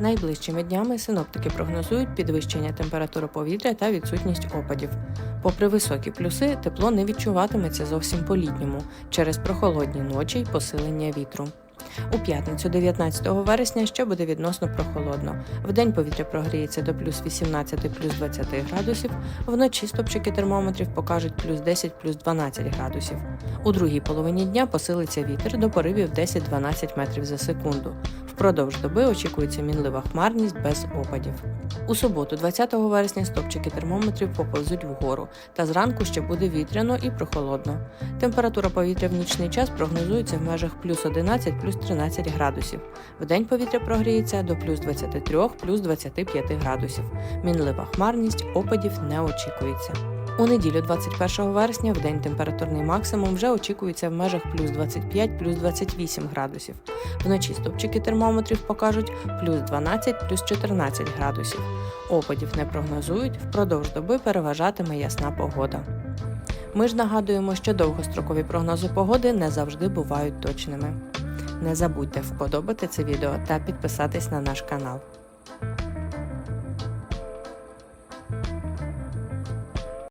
Найближчими днями синоптики прогнозують підвищення температури повітря та відсутність опадів. Попри високі плюси, тепло не відчуватиметься зовсім по-літньому через прохолодні ночі й посилення вітру. У п'ятницю, 19 вересня, ще буде відносно прохолодно. Вдень повітря прогріється до плюс 18 плюс 20 градусів, вночі стопчики термометрів покажуть плюс 10 плюс 12 градусів. У другій половині дня посилиться вітер до поривів 10-12 метрів за секунду. Впродовж доби очікується мінлива хмарність без опадів. У суботу, 20 вересня, стопчики термометрів поповзуть вгору, та зранку ще буде вітряно і прохолодно. Температура повітря в нічний час прогнозується в межах плюс 11 плюс 13 градусів. Вдень повітря прогріється до плюс 23 плюс 25 градусів. Мінлива хмарність опадів не очікується. У неділю 21 вересня в день температурний максимум вже очікується в межах плюс 25 плюс 28 градусів. Вночі стопчики термометрів покажуть плюс 12 плюс 14 градусів. Опадів не прогнозують, впродовж доби переважатиме ясна погода. Ми ж нагадуємо, що довгострокові прогнози погоди не завжди бувають точними. Не забудьте вподобати це відео та підписатись на наш канал.